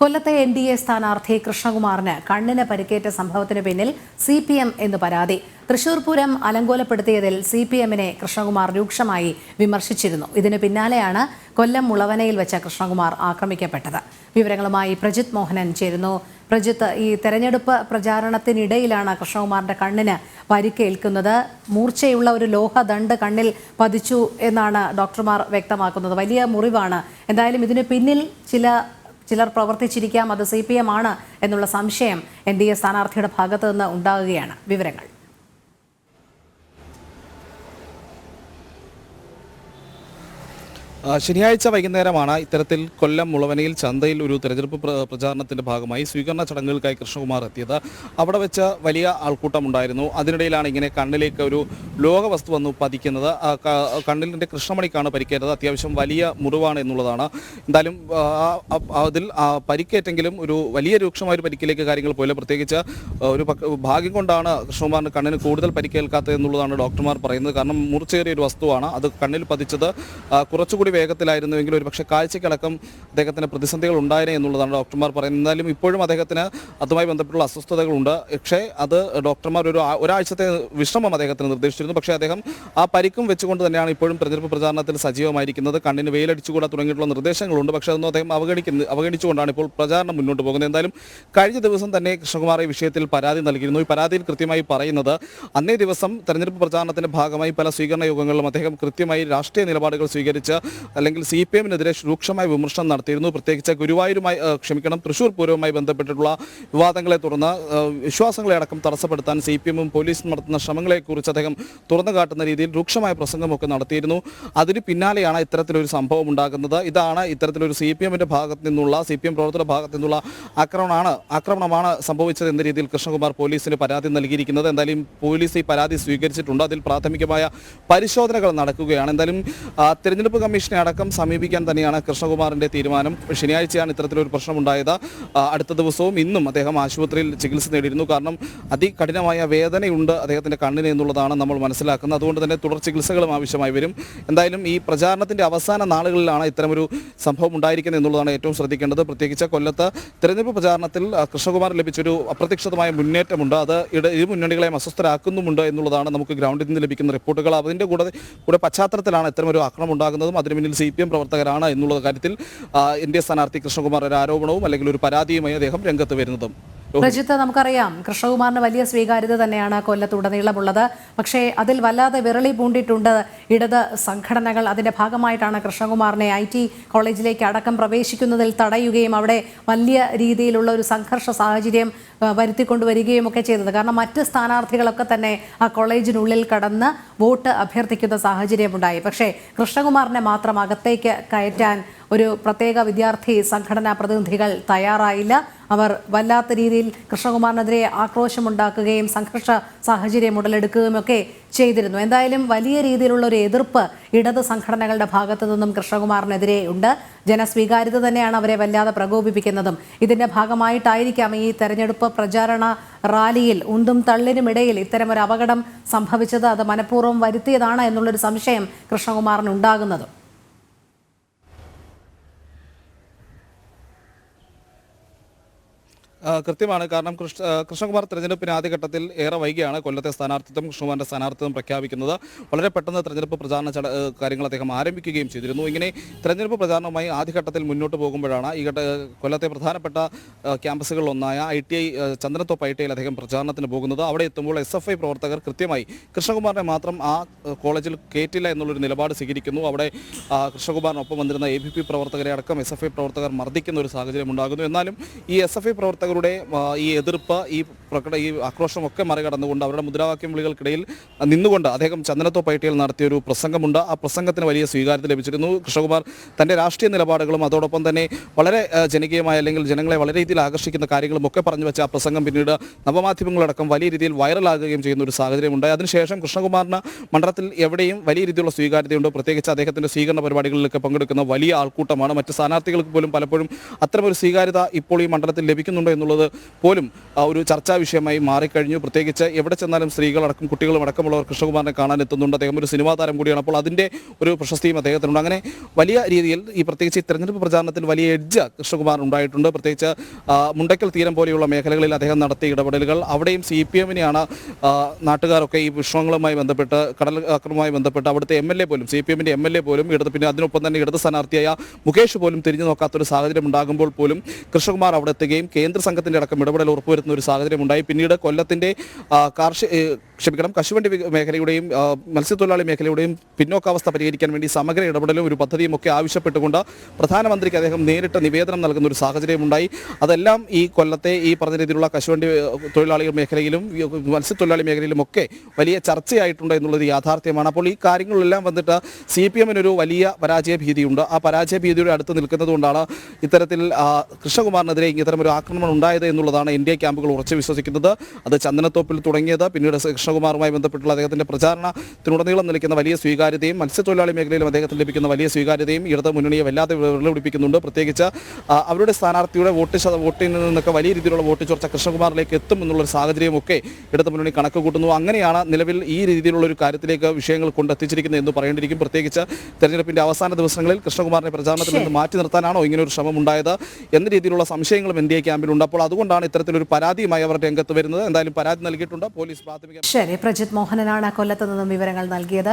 കൊല്ലത്തെ N D A സ്ഥാനാർത്ഥി കൃഷ്ണകുമാറിന് കണ്ണിന് പരിക്കേറ്റ സംഭവത്തിന് പിന്നിൽ സി പി എം എന്ന് പരാതി. തൃശൂർ പൂരം അലങ്കോലപ്പെടുത്തിയതിൽ സി പി എമ്മിനെ കൃഷ്ണകുമാർ രൂക്ഷമായി വിമർശിച്ചിരുന്നു. ഇതിന് പിന്നാലെയാണ് കൊല്ലം മുളവനയിൽ വെച്ച കൃഷ്ണകുമാർ ആക്രമിക്കപ്പെട്ടത്. വിവരങ്ങളുമായി പ്രജിത് മോഹനൻ ചേരുന്നു. പ്രജിത്ത് ഈ തെരഞ്ഞെടുപ്പ് പ്രചാരണത്തിനിടയിലാണ് കൃഷ്ണകുമാറിന്റെ കണ്ണിന് പരിക്കേൽക്കുന്നത്. മൂർച്ചയുള്ള ഒരു ലോഹദണ്ഡ് കണ്ണിൽ പതിച്ചു എന്നാണ് ഡോക്ടർമാർ വ്യക്തമാക്കുന്നത്. വലിയ മുറിവാണ്. എന്തായാലും ഇതിന് പിന്നിൽ ചില ചിലർ പ്രവർത്തിച്ചിരിക്കാം അത് സി പി എം ആണ് എന്നുള്ള സംശയം എൻ ഡി എ സ്ഥാനാർത്ഥിയുടെ ഭാഗത്തു നിന്ന് ഉണ്ടാകുകയാണ് വിവരങ്ങൾ ആ, ശനിയാഴ്ച വൈകുന്നേരമാണ് ഇത്തരത്തിൽ കൊല്ലം മുളവനയിൽ ചന്തയിൽ ഒരു തെരഞ്ഞെടുപ്പ് പ്ര- പ്രചാരണത്തിന്റെ ഭാഗമായി സ്വീകരണ ചടങ്ങുകൾക്കായി കൃഷ്ണകുമാർ എത്തിയത്. അവിടെ വെച്ച് വലിയ ആൾക്കൂട്ടം ഉണ്ടായിരുന്നു അതിനിടയിലാണ് ഇങ്ങനെ കണ്ണിലേക്ക് ഒരു ലോക വസ്തു വന്നു പതിക്കുന്നത്. കണ്ണിലിന്റെ കൃഷ്ണമണിക്കാണ് പരിക്കേറ്റത്. അത്യാവശ്യം വലിയ മുറിവാണ് എന്നുള്ളതാണ്. എന്തായാലും അതിൽ പരിക്കേറ്റെങ്കിലും ഒരു വലിയ രൂക്ഷമായ ഒരു പരിക്കിലേക്ക് കാര്യങ്ങൾ പോയില്ല. പ്രത്യേകിച്ച് ഒരു ഭാഗ്യം കൊണ്ടാണ് കൃഷ്ണകുമാറിന് കണ്ണിന് കൂടുതൽ പരിക്കേൽക്കാത്തത് എന്നുള്ളതാണ് ഡോക്ടർമാർ പറയുന്നത്. കാരണം മുറിച്ചേറിയ ഒരു വസ്തുവാണ്. അത് കണ്ണിൽ പതിച്ചത് ആ, കുറച്ചുകൂടി വേഗത്തിലായിരുന്നുവെങ്കിൽ ഒരു പക്ഷേ കാഴ്ചയ്ക്കടക്കം അദ്ദേഹത്തിന് പ്രതിസന്ധികൾ ഉണ്ടായേനെ എന്നുള്ളതാണ് ഡോക്ടർമാർ പറയുന്നത്. എന്നാലും ഇപ്പോഴും അദ്ദേഹത്തിന് അതുമായി ബന്ധപ്പെട്ടുള്ള അസ്വസ്ഥതകളുണ്ട്. പക്ഷേ അത് ഡോക്ടർമാർ ഒരു ഒരാഴ്ചത്തെ വിശ്രമം അദ്ദേഹത്തിന് നിർദ്ദേശിച്ചിരുന്നു. പക്ഷേ അദ്ദേഹം ആ പരിക്കും വെച്ചുകൊണ്ട് തന്നെയാണ് ഇപ്പോഴും തെരഞ്ഞെടുപ്പ് പ്രചാരണത്തിൽ സജീവമായിരിക്കുന്നത്. കണ്ണിന് വെയിലടിച്ചുകൂടാ തുടങ്ങിയിട്ടുള്ള നിർദ്ദേശങ്ങളുണ്ട്. പക്ഷേ അതൊന്നും അദ്ദേഹം അവഗണിക്കുന്നു അവഗണിച്ചുകൊണ്ടാണ് ഇപ്പോൾ പ്രചാരണം മുന്നോട്ട് പോകുന്നത്. എന്തായാലും കഴിഞ്ഞ ദിവസം തന്നെ കൃഷ്ണകുമാർ ഈ വിഷയത്തിൽ പരാതി നൽകിയിരുന്നു. ഈ പരാതിയിൽ കൃത്യമായി പറയുന്നത് അന്നേ ദിവസം തെരഞ്ഞെടുപ്പ് പ്രചാരണത്തിന്റെ ഭാഗമായി പല സ്വീകരണ യോഗങ്ങളിലും അദ്ദേഹം കൃത്യമായി രാഷ്ട്രീയ നിലപാടുകൾ സ്വീകരിച്ച് അല്ലെങ്കിൽ സി പി എമ്മിനെതിരെ രൂക്ഷമായ വിമർശനം നടത്തിയിരുന്നു. പ്രത്യേകിച്ച് ഗുരുവായൂരുമായി ക്ഷമിക്കണം തൃശൂർ പൂരവുമായി ബന്ധപ്പെട്ടിട്ടുള്ള വിവാദങ്ങളെ തുടർന്ന് വിശ്വാസങ്ങളെ അടക്കം തടസ്സപ്പെടുത്താൻ സി പി എമ്മും പോലീസും നടത്തുന്ന ശ്രമങ്ങളെക്കുറിച്ച് അദ്ദേഹം തുറന്നു കാട്ടുന്ന രീതിയിൽ രൂക്ഷമായ പ്രസംഗമൊക്കെ നടത്തിയിരുന്നു. അതിന് പിന്നാലെയാണ് ഇത്തരത്തിലൊരു സംഭവം ഉണ്ടാകുന്നത്. ഇതാണ് ഇത്തരത്തിലൊരു സി പി എമ്മിന്റെ ഭാഗത്ത് നിന്നുള്ള സി പി എം പ്രവർത്തകരുടെ ഭാഗത്ത് നിന്നുള്ള ആക്രമണമാണ് ആക്രമണമാണ് സംഭവിച്ചത് എന്ന രീതിയിൽ കൃഷ്ണകുമാർ പോലീസിന് പരാതി നൽകിയിരിക്കുന്നത്. എന്തായാലും പോലീസ് ഈ പരാതി സ്വീകരിച്ചിട്ടുണ്ട്. അതിൽ പ്രാഥമികമായ പരിശോധനകൾ നടക്കുകയാണ്. എന്തായാലും തെരഞ്ഞെടുപ്പ് തെരഞ്ഞെടുപ്പ് കമ്മീഷനെ അടക്കം സമീപിക്കാൻ തന്നെയാണ് കൃഷ്ണകുമാറിന്റെ തീരുമാനം. ശനിയാഴ്ചയാണ് ഇത്തരത്തിലൊരു പ്രശ്നമുണ്ടായത്. അടുത്ത ദിവസവും ഇന്നും അദ്ദേഹം ആശുപത്രിയിൽ ചികിത്സ നേടിയിരുന്നു. കാരണം അതികഠിനമായ വേദനയുണ്ട് അദ്ദേഹത്തിന്റെ കണ്ണിന് എന്നുള്ളതാണ് നമ്മൾ മനസ്സിലാക്കുന്നത്. അതുകൊണ്ട് തന്നെ തുടർ ചികിത്സകളും ആവശ്യമായി വരും. എന്തായാലും ഈ പ്രചാരണത്തിന്റെ അവസാന നാളുകളിലാണ് ഇത്തരമൊരു സംഭവം ഉണ്ടായിരിക്കുന്നത് എന്നുള്ളതാണ് ഏറ്റവും ശ്രദ്ധിക്കേണ്ടത്. പ്രത്യേകിച്ച് കൊല്ലത്ത് തെരഞ്ഞെടുപ്പ് പ്രചാരണത്തിൽ കൃഷ്ണകുമാർ ലഭിച്ചൊരു അപ്രതീക്ഷിതമായ മുന്നേറ്റമുണ്ട്. അത് ഇരു മുന്നണികളെയും അസ്വസ്ഥരാക്കുന്നുമുണ്ട് എന്നുള്ളതാണ് നമുക്ക് ഗ്രൗണ്ടിൽ നിന്ന് ലഭിക്കുന്ന റിപ്പോർട്ടുകൾ. അതിന്റെ കൂടെ കൂടെ പശ്ചാത്തലത്തിലാണ് ഇത്തരമൊരു ആക്രമണം ഉണ്ടാകുന്നതും അതിന് പിന്നിൽ സി പി എം പ്രവർത്തകരാണ് എന്നുള്ള കാര്യത്തിൽ എൻ ഡി എ സ്ഥാനാർത്ഥി കൃഷ്ണകുമാർ ഒരു ആരോപണവും അല്ലെങ്കിൽ ഒരു പരാതിയുമായി അദ്ദേഹം രംഗത്ത് വരുന്നതും. പ്രജിത്ത് നമുക്കറിയാം കൃഷ്ണകുമാറിന് വലിയ സ്വീകാര്യത തന്നെയാണ് കൊല്ലത്തുടനീളമുള്ളത് പക്ഷേ അതിൽ വല്ലാതെ വിരളി പൂണ്ടിട്ടുണ്ട് ഇടത് സംഘടനകൾ. അതിന്റെ ഭാഗമായിട്ടാണ് കൃഷ്ണകുമാറിനെ ഐ ടി കോളേജിലേക്ക് അടക്കം പ്രവേശിക്കുന്നതിൽ തടയുകയും അവിടെ വലിയ രീതിയിലുള്ള ഒരു സംഘർഷ സാഹചര്യം വരുത്തിക്കൊണ്ടുവരികയും ഒക്കെ ചെയ്തത്. കാരണം മറ്റ് സ്ഥാനാർത്ഥികളൊക്കെ തന്നെ ആ കോളേജിനുള്ളിൽ കടന്ന് വോട്ട് അഭ്യർത്ഥിക്കുന്ന സാഹചര്യമുണ്ടായി. പക്ഷേ കൃഷ്ണകുമാറിനെ മാത്രം അകത്തേക്ക് കയറ്റാൻ ഒരു പ്രത്യേക വിദ്യാർത്ഥി സംഘടനാ പ്രതിനിധികൾ തയ്യാറായില്ല. അവർ വല്ലാത്ത രീതിയിൽ കൃഷ്ണകുമാറിനെതിരെ ആക്രോശമുണ്ടാക്കുകയും സംഘർഷ സാഹചര്യം ഉടലെടുക്കുകയും ഒക്കെ ചെയ്തിരുന്നു. എന്തായാലും വലിയ രീതിയിലുള്ള ഒരു എതിർപ്പ് ഇടത് സംഘടനകളുടെ ഭാഗത്തു നിന്നും കൃഷ്ണകുമാറിനെതിരെ ഉണ്ട്. ജനസ്വീകാര്യത തന്നെയാണ് അവരെ വല്ലാതെ പ്രകോപിപ്പിക്കുന്നതും. ഇതിന്റെ ഭാഗമായിട്ടായിരിക്കാം ഈ തെരഞ്ഞെടുപ്പ് പ്രചാരണ റാലിയിൽ ഉന്തും തള്ളിനുമിടയിൽ ഇത്തരമൊരു അപകടം സംഭവിച്ചത്. അത് മനഃപൂർവം വരുത്തിയതാണ് എന്നുള്ളൊരു സംശയം കൃഷ്ണകുമാറിന് ഉണ്ടാകുന്നതും ആ, കൃത്യമാണ്. കാരണം കൃഷ്ണകുമാർ തെരഞ്ഞെടുപ്പിന് ആദ്യഘട്ടത്തിൽ ഏറെ വൈകിയാണ് കൊല്ലത്തെ സ്ഥാനാർത്ഥിത്വം കൃഷ്ണകുമാറിന്റെ സ്ഥാനാർത്ഥിത്വം പ്രഖ്യാപിക്കുന്നത്. വളരെ പെട്ടെന്ന് തെരഞ്ഞെടുപ്പ് പ്രചാരണ കാര്യങ്ങൾ അദ്ദേഹം ആരംഭിക്കുകയും ചെയ്തിരുന്നു. ഇങ്ങനെ തെരഞ്ഞെടുപ്പ് പ്രചാരണവുമായി ആദ്യഘട്ടത്തിൽ മുന്നോട്ട് പോകുമ്പോഴാണ് ഈ ഘട്ട കൊല്ലത്തെ പ്രധാനപ്പെട്ട ക്യാമ്പസുകളിലൊന്നായ I T I Chandrathoppu I T ഐയിൽ അദ്ദേഹം പ്രചാരണത്തിന് പോകുന്നത്. അവിടെ എത്തുമ്പോൾ എസ് എഫ് ഐ പ്രവർത്തകർ കൃത്യമായി കൃഷ്ണകുമാറിനെ മാത്രം ആ കോളേജിൽ കയറ്റില്ല എന്നുള്ളൊരു നിലപാട് സ്വീകരിക്കുന്നു. അവിടെ കൃഷ്ണകുമാറിനൊപ്പം വന്നിരുന്ന എ ബി പി പ്രവർത്തകരെ അടക്കം എസ് എഫ് ഐ പ്രവർത്തകർ മർദ്ദിക്കുന്ന ഒരു സാഹചര്യം ഉണ്ടാകുന്നു. എന്നാലും ഈ എസ് എഫ് ഐ പ്രവർത്തകരുടെ ആ, ഈ എതിർപ്പ് ഈ പ്രകട ഈ ആക്രോശമൊക്കെ മറികടന്നുകൊണ്ട് അവരുടെ മുദ്രാവാക്യം വിളികൾക്കിടയിൽ നിന്നുകൊണ്ട് അദ്ദേഹം ചന്ദനത്തോ പൈട്ടിയിൽ നടത്തിയ ഒരു പ്രസംഗമുണ്ട്. ആ പ്രസംഗത്തിന് വലിയ സ്വീകാര്യത ലഭിച്ചിരുന്നു. കൃഷ്ണകുമാർ തന്റെ രാഷ്ട്രീയ നിലപാടുകളും അതോടൊപ്പം തന്നെ വളരെ ജനകീയമായ അല്ലെങ്കിൽ ജനങ്ങളെ വളരെ രീതിയിൽ ആകർഷിക്കുന്ന കാര്യങ്ങളും ഒക്കെ പറഞ്ഞു വെച്ച ആ പ്രസംഗം പിന്നീട് നവമാധ്യമങ്ങളടക്കം വലിയ രീതിയിൽ വൈറലാകുകയും ചെയ്യുന്ന ഒരു സാഹചര്യമുണ്ടായി. അതിനുശേഷം കൃഷ്ണകുമാറിന് മണ്ഡലത്തിൽ എവിടെയും വലിയ രീതിയിലുള്ള സ്വീകാര്യതയുണ്ട്. പ്രത്യേകിച്ച് അദ്ദേഹത്തിന്റെ സ്വീകരണ പരിപാടികളിലൊക്കെ പങ്കെടുക്കുന്ന വലിയ ആൾക്കൂട്ടമാണ്. മറ്റ് സ്ഥാനാർത്ഥികൾക്ക് പോലും പലപ്പോഴും അത്തരമൊരു സ്വീകാര്യത ഇപ്പോൾ ഈ മണ്ഡലത്തിൽ ലഭിക്കുന്നുണ്ടോ എന്നുള്ളത് പോലും ആ, ഒരു ചർച്ചാ വിഷയമായി മാറിക്കഴിഞ്ഞു. പ്രത്യേകിച്ച് എവിടെ ചെന്നാലും സ്ത്രീകളടക്കം കുട്ടികളും അടക്കമുള്ളവർ കൃഷ്ണകുമാറിനെ കാണാൻ എത്തുന്നുണ്ട്. അദ്ദേഹം ഒരു സിനിമാ താരം കൂടിയാണ്. അപ്പോൾ അതിന്റെ ഒരു പ്രശസ്തിയും അദ്ദേഹത്തിനുണ്ട്. അങ്ങനെ വലിയ രീതിയിൽ ഈ പ്രത്യേകിച്ച് തെരഞ്ഞെടുപ്പ് പ്രചാരണത്തിൽ വലിയ എഡ്ജ് കൃഷ്ണകുമാർ ഉണ്ടായിട്ടുണ്ട്. പ്രത്യേകിച്ച് മുണ്ടക്കൽ തീരം പോലെയുള്ള മേഖലകളിൽ അദ്ദേഹം നടത്തിയ ഇടപെടലുകൾ അവിടെയും സി പി എമ്മിനെയാണ് നാട്ടുകാരൊക്കെ ഈ വിഷയങ്ങളുമായി ബന്ധപ്പെട്ട് കടൽ ആക്രമവുമായി ബന്ധപ്പെട്ട് അവിടുത്തെ എം എൽ എ പോലും സി പി എമ്മിന്റെ എം എൽ എ പോലും ഇടത് പിന്നെ അതിനൊപ്പം തന്നെ ഇടത് സ്ഥാനാർത്ഥിയായ മുകേഷ് പോലും തിരിഞ്ഞു നോക്കാത്തൊരു സാഹചര്യം ഉണ്ടാകുമ്പോൾ പോലും കൃഷ്ണകുമാർ അവിടെ എത്തുകയും കേന്ദ്ര സംഘത്തിന്റെ അടക്കം ഇടപെടൽ ഉറപ്പുവരുത്തുന്ന ഒരു സാഹചര്യം ഉണ്ടായി പിന്നീട് കൊല്ലത്തിന്റെ കാർഷിക ക്ഷമിക്കണം. കശുവണ്ടി മേഖലയുടെയും മത്സ്യത്തൊഴിലാളി മേഖലയുടെയും പിന്നോക്കാവസ്ഥ പരിഹരിക്കാൻ വേണ്ടി സമഗ്ര ഇടപെടലും ഒരു പദ്ധതിയും ഒക്കെ ആവശ്യപ്പെട്ടുകൊണ്ട് പ്രധാനമന്ത്രിക്ക് അദ്ദേഹം നേരിട്ട് നിവേദനം നൽകുന്ന ഒരു സാഹചര്യമുണ്ടായി അതെല്ലാം ഈ കൊല്ലത്തെ ഈ പറഞ്ഞ രീതിയിലുള്ള കശുവണ്ടി തൊഴിലാളികൾ തൊഴിലാളി മേഖലയിലും മത്സ്യത്തൊഴിലാളി മേഖലയിലും ഒക്കെ വലിയ ചർച്ചയായിട്ടുണ്ട് എന്നുള്ളത് യാഥാർത്ഥ്യമാണ്. അപ്പോൾ ഈ കാര്യങ്ങളിലെല്ലാം വന്നിട്ട് സി പി എമ്മിനൊരു വലിയ പരാജയ ഭീതിയുണ്ട്. ആ പരാജയ ഭീതിയുടെ അടുത്ത് നിൽക്കുന്നതുകൊണ്ടാണ് ഇത്തരത്തിൽ കൃഷ്ണകുമാറിനെതിരെ ഇത്തരം ഒരു ആക്രമണം ഉണ്ടായത് എന്നുള്ളതാണ് ഇന്ത്യ ക്യാമ്പുകൾ ഉറച്ചു വിശ്വസിക്കുന്നത്. അത് ചന്ദനത്തോപ്പിൽ തുടങ്ങിയത് പിന്നീട് കൃഷ്ണകുമാറുമായി ബന്ധപ്പെട്ടുള്ള അദ്ദേഹത്തിന്റെ പ്രചാരണത്തിനുടനീളം നിൽക്കുന്ന വലിയ സ്വീകാര്യതയും മത്സ്യത്തൊഴിലാളി മേഖലയിലും അദ്ദേഹത്തിന് ലഭിക്കുന്ന വലിയ സ്വീകാര്യതയും ഇടത് മുന്നണിയെ വല്ലാതെ വിളപിടിപ്പിക്കുന്നുണ്ട്. പ്രത്യേകിച്ച് അവരുടെ സ്ഥാനാർത്ഥിയുടെ വോട്ട് വോട്ടിൽ നിന്നൊക്കെ വലിയ രീതിയിലുള്ള വോട്ട് ചോർച്ച കൃഷ്ണകുമാറിലേക്ക് എത്തും എന്നുള്ളൊരു സാഹചര്യമൊക്കെ ഇടത് മുന്നണി കണക്ക് കൂട്ടുന്നു അങ്ങനെയാണ് നിലവിൽ ഈ രീതിയിലുള്ള ഒരു കാര്യത്തിലേക്ക് വിഷയങ്ങൾ കൊണ്ടെത്തിച്ചിരിക്കുന്നത് എന്ന് പറയേണ്ടിയിരിക്കും. പ്രത്യേകിച്ച് തെരഞ്ഞെടുപ്പിന്റെ അവസാന ദിവസങ്ങളിൽ കൃഷ്ണകുമാറിനെ പ്രചാരണത്തിൽ നിന്ന് മാറ്റി നിർത്താനാണോ ഇങ്ങനെ ഒരു ശ്രമം ഉണ്ടായത് എന്ന രീതിയിലുള്ള സംശയങ്ങളും എൻ ഡി എ ക്യാമ്പിലുണ്ട് അപ്പോൾ അതുകൊണ്ടാണ് ഇത്തരത്തിലൊരു പരാതിയുമായി അവരുടെ രംഗത്ത് വരുന്നത്. എന്തായാലും പരാതി നൽകിയിട്ടുണ്ട്. പോലീസ് പ്രാഥമിക ശരി പ്രജിത് മോഹനനാണ് കൊല്ലത്ത് നിന്നും വിവരങ്ങൾ നൽകിയത്.